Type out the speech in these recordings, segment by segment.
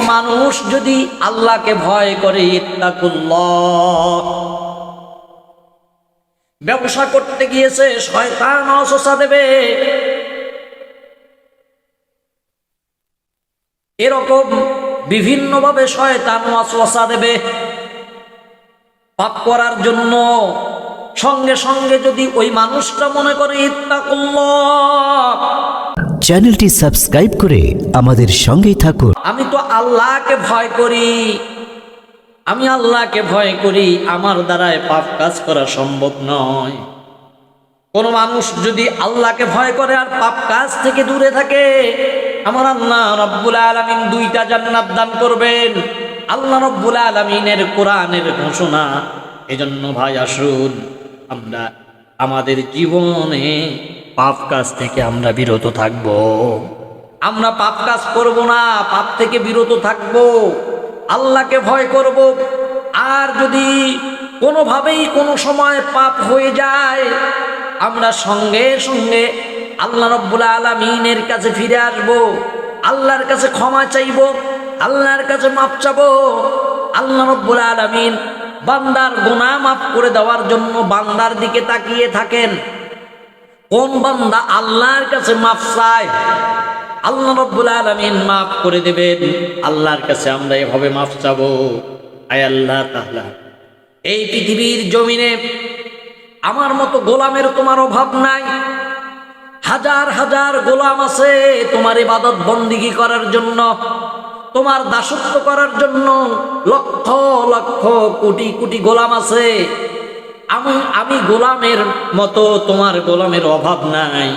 মানুষ যদি আল্লাহকে ভয় করে ব্যবসা করতে গিয়েছে, শয়তান অসসা দেবে। এরকম বিভিন্নভাবে শয়তান ওয়াসওয়াসা দেবে। পাপ করার জন্য সঙ্গে সঙ্গে যদি ওই মানুষটা মনে করে, ইত্তাকুল্লাহ চ্যানেলটি সাবস্ক্রাইব করে আমাদের সঙ্গেই থাকুন। আমি তো আল্লাহকে ভয় করি। আমি আল্লাহকে ভয় করি, আমার দ্বারায় পাপ কাজ করা সম্ভব নয়। কোন মানুষ যদি আল্লাহকে ভয় করে আর পাপ কাজ থেকে দূরে থাকে, আমার আল্লাহ রব্বুল আলমিন দুইটা জান্নাত দান করবেন। আল্লাহ রব্বুল আলমিনের কোরআনের ঘোষণা। এজন্য ভাই, আসুন, আমরা আমাদের জীবনে পাপ কাজ থেকে আমরা বিরত থাকব। আমরা পাপ কাজ করব না, পাপ থেকে বিরত থাকব। আল্লাহকে ভয় করব। আর যদি কোনোভাবেই কোনো সময় পাপ হয়ে যায়, আমরা সঙ্গে সঙ্গে আল্লাহ রব্বুল আলমিনের কাছে ফিরে আসব। আল্লাহর কাছে ক্ষমা চাইব, আল্লাহর কাছে মাপ চাবো আল্লাহ রব্বুল আলমিন বান্দার গোনা মাফ করে দেওয়ার জন্য বান্দার দিকে তাকিয়ে থাকেন। কোন বান্দা আল্লাহর কাছে মাফ চায়, আল্লাহ রব্বুল আলমিন মাফ করে দেবেন। আল্লাহর কাছে আমরা এভাবে মাফ চাবো। আয় আল্লাহ তাহলা এই পৃথিবীর জমিনে আমার মতো গোলামের তোমার অভাব নাই। হাজার হাজার গোলাম আছে তোমার ইবাদত বন্দিগি করার জন্য, তোমার দাসত্ব করার জন্য লক্ষ লক্ষ কোটি কোটি গোলাম আছে। আমি আমি গোলামের মতো, তোমার গোলামের অভাব নাই।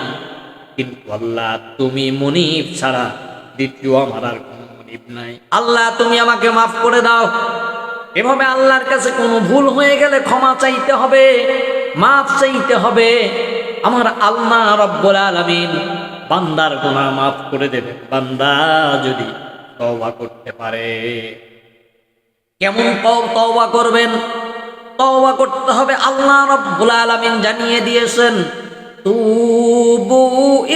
কিন্তু আল্লাহ তুমি মনিব ছাড়া দ্বিতীয় আমার আর কোনো মনিব নাই। আল্লাহ তুমি আমাকে মাফ করে দাও। এভাবে আল্লাহর কাছে কোনো ভুল হয়ে গেলে ক্ষমা চাইতে হবে, মাফ চাইতে হবে। আমার আল্লাহ রব্বুল আলামিন বান্দার গোনা মাফ করে দেবে। বান্দা যদি তওবা করতে পারে, কেমন তও- তওবা করবেন? তওবা করতে হবে। আল্লাহ রব্বুল আলামিন জানিয়ে দিয়েছেন, তুবু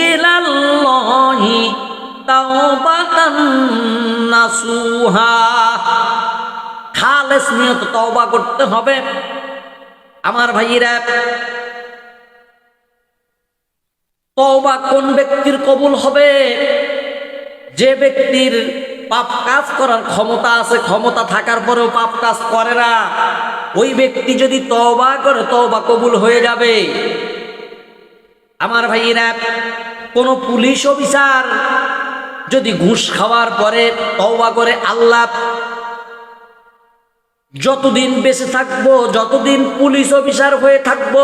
ইলাল্লাহি তাওবাতান নাসুহা। খালেস নিয়ত তওবা করতে হবে। আমার ভাইয়েরা, তওবা কোন ব্যক্তির কবুল হবে? যে ব্যক্তির পাপ কাজ করার ক্ষমতা আছে, ক্ষমতা থাকার পরেও পাপ কাজ করে না। ওই ব্যক্তি যদি তওবা করে, তওবা কবুল হয়ে যাবে। আমার ভাইয়েরা, কোন পুলিশ অফিসার যদি ঘুষ খাওয়ার পরে তওবা করে, আল্লাহ যতদিন বেঁচে থাকব, যতদিন পুলিশ অফিসার হয়ে থাকব,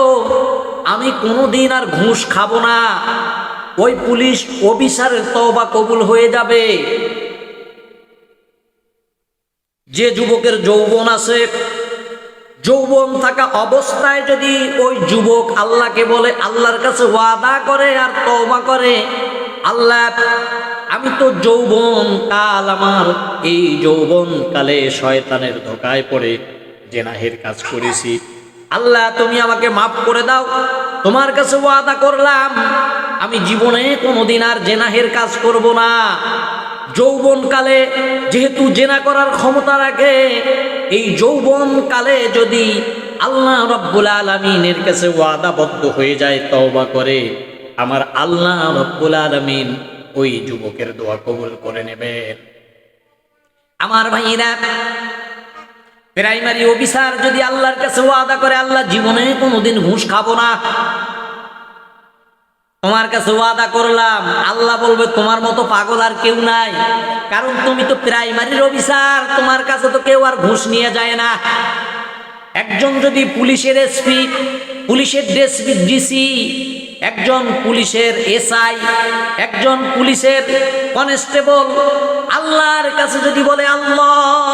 আমি কোনোদিন আর ঘুষ খাব না। ওই পুলিশ অফিসারের তওবা কবুল হয়ে যাবে। যে যুবকের যৌবন আছে যৌবন থাকা অবস্থায় যদি ওই যুবক আল্লাহকে বলে, আল্লাহর কাছে ওয়াদা করে আর তওবা করে। আল্লাহ, আমি তো যৌবন কাল আমার, এই যৌবন কালে শয়তানের ধোকায় পড়ে, জেনাহের কাজ করেছি। আল্লাহ, তুমি আমাকে মাফ করে দাও। তোমার কাছে ওয়াদা করলাম। আমি জীবনে কোনোদিন আর জেনাহের কাজ করব না। যৌবন কালে যেহেতু জেনা করার ক্ষমতা রাখে এই যৌবন কালে যদি আল্লাহ রব্বুল আলমিনের কাছে ওয়াদাবদ্ধ হয়ে যায়, তওবা করে, আমার আল্লাহ রব্বুল আলমিন ওই যুবকের দোয়া কবুল করে নেবেন আমার ভাইরা প্রাইমারি অফিসার যদি আল্লাহর কাছে ওয়াদা করে, আল্লাহ জীবনে কোনোদিন ঘুষ খাব না। তোমার কাছে ওয়াদা করলাম, আল্লাহ বলবে, তোমার মতো পাগল আর কেউ নাই। কারণ তুমি তো প্রাইমারির অফিসার, তোমার কাছে তো কেউ আর ঘুষ নিয়ে যায় না। একজন যদি পুলিশের এসপি, পুলিশের ডিসি, একজন পুলিশের এসআই, একজন পুলিশের কনস্টেবল, আল্লাহর কাছে যদি বলে, আল্লাহ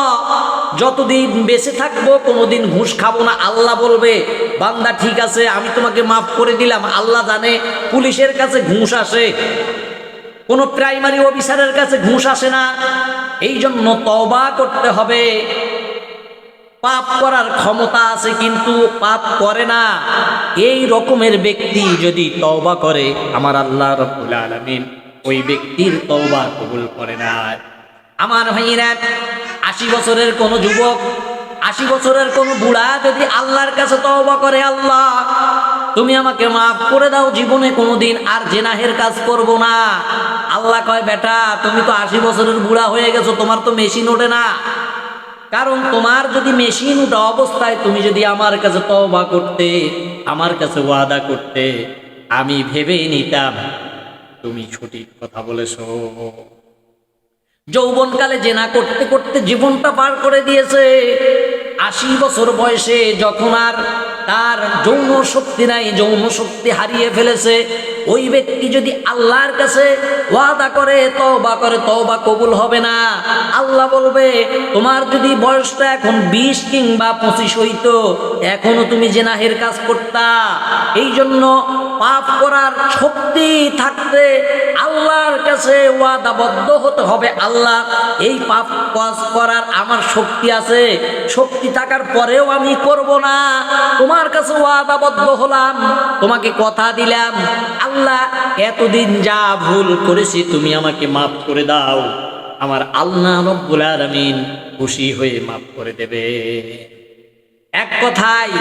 যতদিন বেঁচে থাকব, কোনোদিন ঘুষ খাব না, আল্লাহ বলবে, বান্দা, ঠিক আছে, আমি তোমাকে মাফ করে দিলাম, আল্লাহ জানে, পুলিশের কাছে ঘুষ আসে, কোনো প্রাইমারি অফিসারের কাছে ঘুষ আসে না এই জন্য তবা করতে হবে। পাপ করার ক্ষমতা আছে কিন্তু পাপ করে না। এই রকমের ব্যক্তি যদি তওবা করে, আমার আল্লাহ রব্বুল আলামিন ওই ব্যক্তির তওবা কবুল করে না আমার ভাইরা আশি বছরের কোনো যুবক, আশি বছরের কোনো বুড়া যদি আল্লাহর কাছে তওবা করে, আল্লাহ, তুমি আমাকে মাফ করে দাও, জীবনে কোনোদিন আর জেনাহের কাজ করব না। আল্লাহ কয়, বেটা, তুমি তো আশি বছরের বুড়া হয়ে গেছো, তোমার তো মেশিন ওঠে না। কারণ তোমার যদি মেশিন উঠা অবস্থায় তুমি যদি আমার কাছে তওবা করতে, আমার কাছে ওয়াদা করতে, আমি ভেবেই নিতাম, তুমি সঠিক কথা বলেছ। যৌবনকালে জেনা করতে করতে জীবনটা পার করে দিয়েছে। আশি বছর বয়সে যখন আর তার যৌন শক্তি নাই, যৌন শক্তি হারিয়ে ফেলেছে ওই ব্যক্তি যদি আল্লাহর কাছে ওয়াদা করে, তওবা করে, তওবা কবুল হবে না। আল্লাহ বলবে, তোমার যদি বয়সটা এখন বিশ কিংবা পঁচিশ হইতো, এখনও তুমি জেনাহের কাজ করতা। এই জন্য পাপ করার শক্তি থাকতে আল্লাহর কাছে ওয়াদাবদ্ধ হতে হবে। আল্লাহ, এই পাপ কাজ করার আমার শক্তি আছে। শক্তি থাকার পরেও আমি করব না। তোমার কাছে ওয়াদাবদ্ধ হলাম, তোমাকে কথা দিলাম। আল্লাহ, এতদিন যা ভুল করেছি তুমি আমাকে মাফ করে দাও। আমার আল্লাহ রব্বুল আলামিন খুশি হয়ে মাফ করে দেবে। এক কথায়,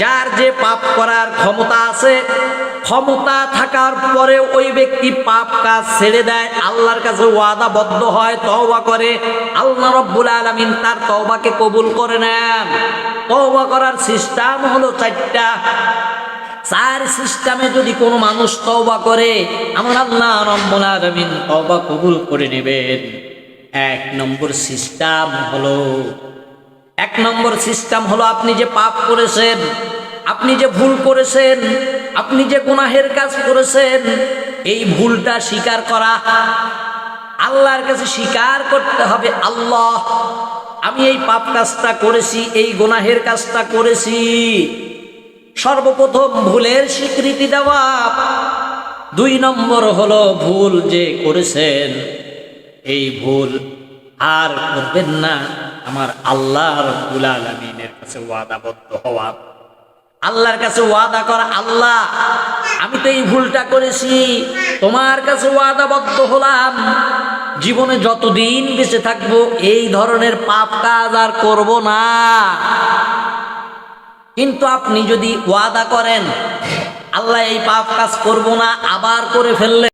যার যে পাপ করার ক্ষমতা আছে, ক্ষমতা থাকার পরে ওই ব্যক্তি পাপ কাজ ছেড়ে দেয়, আল্লাহর কাছে ওয়াদাবদ্ধ হয়, তওবা করে। আল্লাহ রব্বুল আলামিন তার তওবাকে কবুল করে নেন। তওবা করার সিস্টেম হলো চারটা। চার সিস্টেমে যদি কোনো মানুষ তওবা করে, আমার আল্লাহ রব্বুল আলামিন কবুল করে নেবেন। এক নম্বর সিস্টেম হলো, এক নম্বর সিস্টেম হলো আপনি যে পাপ করেছেন, আপনি যে ভুল করেছেন, আপনি যে গুনাহের কাজ করেছেন, এই ভুলটা স্বীকার করা। আল্লাহর কাছে স্বীকার করতে হবে, আল্লাহ, আমি এই পাপ কাজটা করেছি, এই গুনাহের কাজটা করেছি। সর্বপ্রথম ভুলের স্বীকৃতি দেওয়া দুই নম্বর হলো ভুল যে করেছেন। এই ভুল আর করবেন না। আমার আল্লাহ রব্বুল কাছে ওয়াদাবদ্ধ হওয়া। আল্লাহর কাছে ওয়াদা করা আল্লাহ, আমি তো এই ভুলটা করেছি, তোমার কাছে ওয়াদাবদ্ধ হলাম। জীবনে যতদিন বেঁচে থাকব, এই ধরনের পাপ কাজ আর করব না। কিন্তু আপনি যদি ওয়াদা করেন আল্লাহ এই পাপ কাজ করব না আবার করে ফেললে